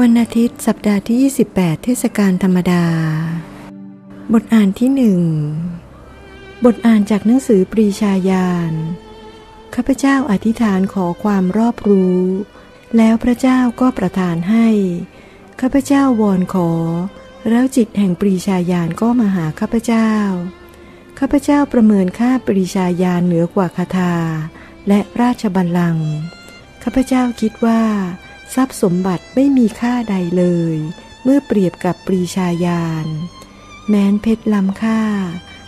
วันอาทิตย์สัปดาห์ที่ 28 เทศกาลธรรมดา บทอ่านที่หนึ่ง บทอ่านจากหนังสือปรีชาญาณ ข้าพเจ้าอธิษฐานขอความรอบรู้ แล้วพระเจ้าก็ประทานให้ ข้าพเจ้าวอนขอ แล้วจิตแห่งปรีชาญาณก็มาหาข้าพเจ้า ข้าพเจ้าประเมินค่าปรีชาญาณเหนือกว่าคาถาและราชบัลลังก์ ข้าพเจ้าคิดว่า ทรัพย์สมบัติไม่มีค่าใดเลย เมื่อเปรียบกับปรีชาญาณแม้นเพชรล้ำค่า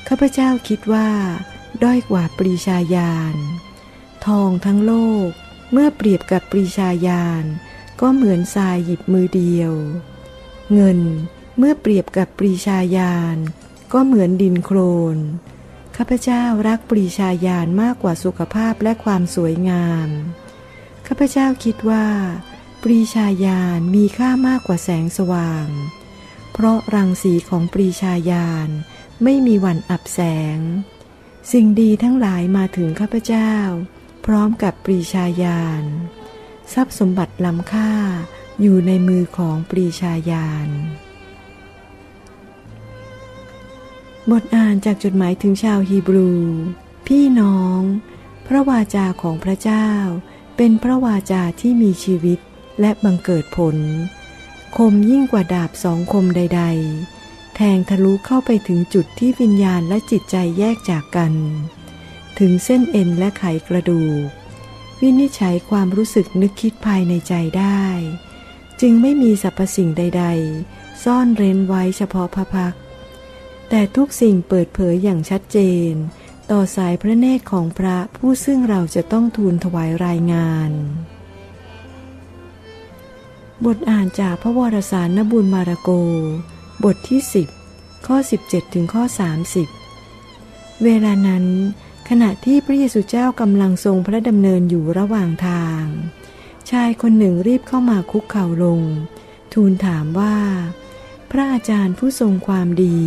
ข้าพเจ้าคิดว่า ด้อยกว่าปรีชาญาณทองทั้งโลก เมื่อเปรียบกับปรีชาญาณก็เหมือนทรายหยิบมือเดียว เงินเมื่อเปรียบกับปรีชาญาณก็เหมือนดินโคลนข้าพเจ้ารักปรีชาญาณมากกว่าสุขภาพและความสวยงาม ข้าพเจ้าคิดว่า ปรีชาญาณมีค่ามากกว่าแสงสว่าง เพราะรังสีของปรีชาญาณไม่มีวันอับแสง สิ่งดีทั้งหลายมาถึงข้าพเจ้า พร้อมกับปรีชาญาณทรัพย์สมบัติล้ำค่าอยู่ในมือของปรีชาญาณบทอ่านจากจดหมายถึงชาวฮีบรู พี่น้อง พระวาจาของพระเจ้า เป็นพระวาจาที่มีชีวิต และบังเกิดผล คมยิ่งกว่าดาบสองคมใด ๆ แทงทะลุเข้าไปถึงจุดที่วิญญาณและจิตใจแยกจากกัน ถึงเส้นเอ็นและไขกระดูก วินิจฉัยความรู้สึกนึกคิดภายในใจได้ จึงไม่มีสรรพสิ่งใด ๆ ซ่อนเร้นไว้เฉพาะพระพัก แต่ทุกสิ่งเปิดเผยอย่างชัดเจน ต่อสายพระเนตรของพระผู้ซึ่งเราจะต้องทูลถวายรายงาน บทอ่านจากพระวรสารนบุญมาระโก บทที่ 10 ข้อ 17 ถึงข้อ 30 เวลานั้น ขณะที่พระเยซูเจ้ากำลังทรงพระดำเนินอยู่ระหว่างทาง ชายคนหนึ่งรีบเข้ามาคุกเข่าลง ทูลถามว่า พระอาจารย์ผู้ทรงความดี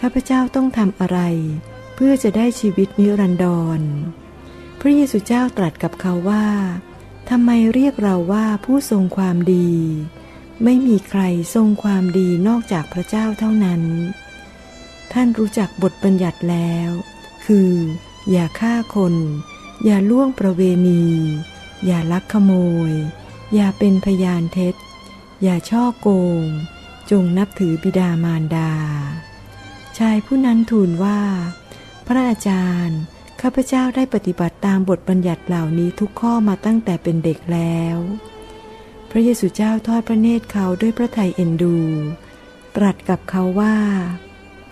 ข้าพเจ้าต้องทำอะไร เพื่อจะได้ชีวิตนิรันดร พระเยซูเจ้าตรัสกับเขาว่า ทำไมเรียกเราว่าผู้ทรงความดี ไม่มีใครทรงความดีนอกจากพระเจ้าเท่านั้น ท่านรู้จักบทบัญญัติแล้ว คือ อย่าฆ่าคน อย่าล่วงประเวณี อย่าลักขโมย อย่าเป็นพยานเท็จ อย่าช่อโกง จงนับถือบิดามารดา ชายผู้นั้นทูลว่า พระอาจารย์ ข้าพเจ้าได้ปฏิบัติตามบทบัญญัติเหล่านี้ทุกข้อมาตั้งแต่เป็นเด็กแล้ว พระเยซูเจ้าทอดพระเนตรเขาด้วยพระทัยเอ็นดู ตรัสกับเขาว่า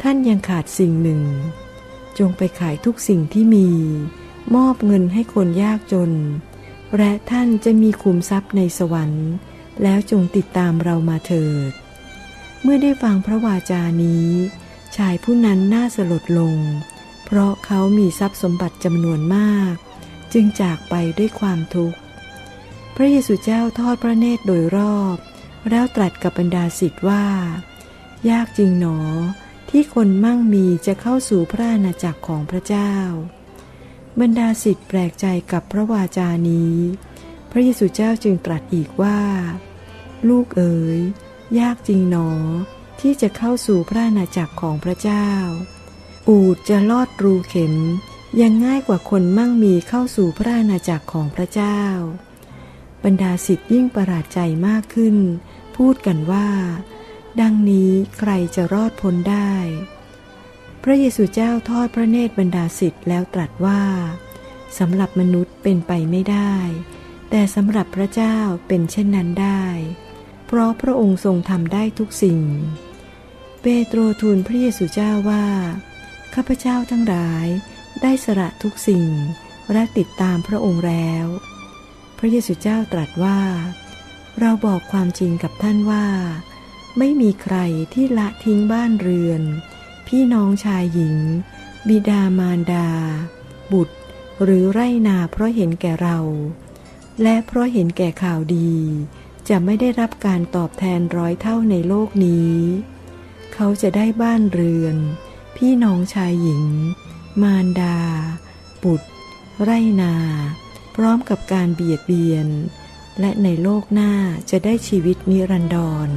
ท่านยังขาดสิ่งหนึ่ง จงไปขายทุกสิ่งที่มี มอบเงินให้คนยากจน และท่านจะมีคุมทรัพย์ในสวรรค์ แล้วจงติดตามเรามาเถิด เมื่อได้ฟังพระวาจานี้ ชายผู้นั้นน่าสลดลง เพราะเขามีทรัพย์สมบัติจำนวนมาก จึงจากไปด้วยความทุกข์ พระเยซูเจ้าทอดพระเนตรโดยรอบ แล้วตรัสกับบรรดาสิทธิ์ว่า ยากจริงหนอ ที่คนมั่งมีจะเข้าสู่พระนาจักรของพระเจ้า บรรดาสิทธิ์แปลกใจกับพระวาจานี้ พระเยซูเจ้าจึงตรัสอีกว่า ลูกเอ๋ยยากจริงหนอ ที่จะเข้าสู่พระนาจักรของพระเจ้า อูดจะลอดรูเข็ม ยังง่ายกว่าคนมั่งมีเข้าสู่พระอาณาจักรของพระเจ้า บรรดาสิทธิ์ยิ่งประหลาดใจมากขึ้น พูดกันว่า ดังนี้ใครจะรอดพ้นได้ พระเยซูเจ้าทอดพระเนตรบรรดาสิทธิ์แล้วตรัสว่าสำหรับมนุษย์เป็นไปไม่ได้ แต่สำหรับพระเจ้าเป็นเช่นนั้นได้ เพราะพระองค์ทรงทำได้ทุกสิ่ง เปโตรทูลพระเยซูเจ้าว่า ข้าพเจ้าทั้งหลายได้สละทุกสิ่งและติดตามพระองค์แล้ว พระเยซูเจ้าตรัสว่า เราบอกความจริงกับท่านว่า ไม่มีใครที่ละทิ้งบ้านเรือน พี่น้องชายหญิง บิดามารดา บุตร หรือไรนาเพราะเห็นแก่เรา และเพราะเห็นแก่ข่าวดี จะไม่ได้รับการตอบแทนร้อยเท่าในโลกนี้ เขาจะได้บ้านเรือน พี่น้องชายหญิง มารดา บุตร ไรนา พร้อมกับการเบียดเบียน และในโลกหน้าจะได้ชีวิตนิรันดร